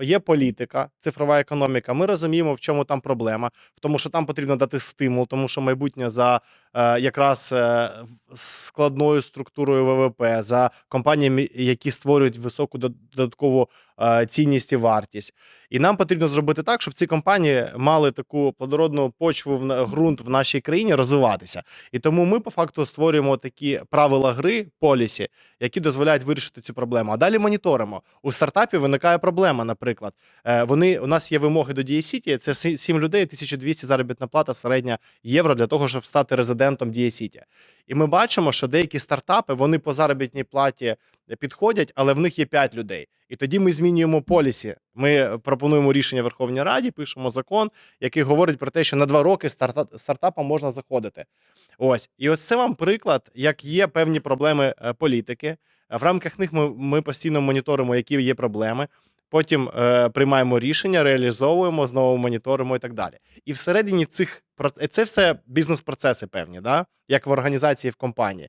є політика, цифрова економіка. Ми розуміємо, в чому там проблема, в тому, що там потрібно дати стимул, тому що майбутнє за е, якраз е, складною структурою ВВП, за компаніями, які створюють високу дод- додаткову е, цінність і вартість. І нам потрібно зробити так, щоб ці компанії мали таку плодородну почву в ґрунт в нашій країні розвиватися. І тому ми по факту створюємо такі правила гри, полісі, які дозволяють вирішити цю проблему. А далі моніторимо. У стартапі виникає проблема, наприклад. Е, Вони у нас є вимоги до DiaCity, це 7 людей, 1200 заробітна плата середня євро для того, щоб стати резидентом DiaCity. І ми бачимо, що деякі стартапи вони по заробітній платі підходять, але в них є 5 людей. І тоді ми змінюємо полісі. Ми пропонуємо рішення Верховній Раді, пишемо закон, який говорить про те, що на два роки старта- стартапам можна заходити. Ось і ось це вам приклад, як є певні проблеми е, політики. В рамках них ми, ми постійно моніторимо, які є проблеми. Потім е, приймаємо рішення, реалізовуємо, знову моніторимо і так далі. І всередині цих це все бізнес-процеси певні, да? як в організації в компанії.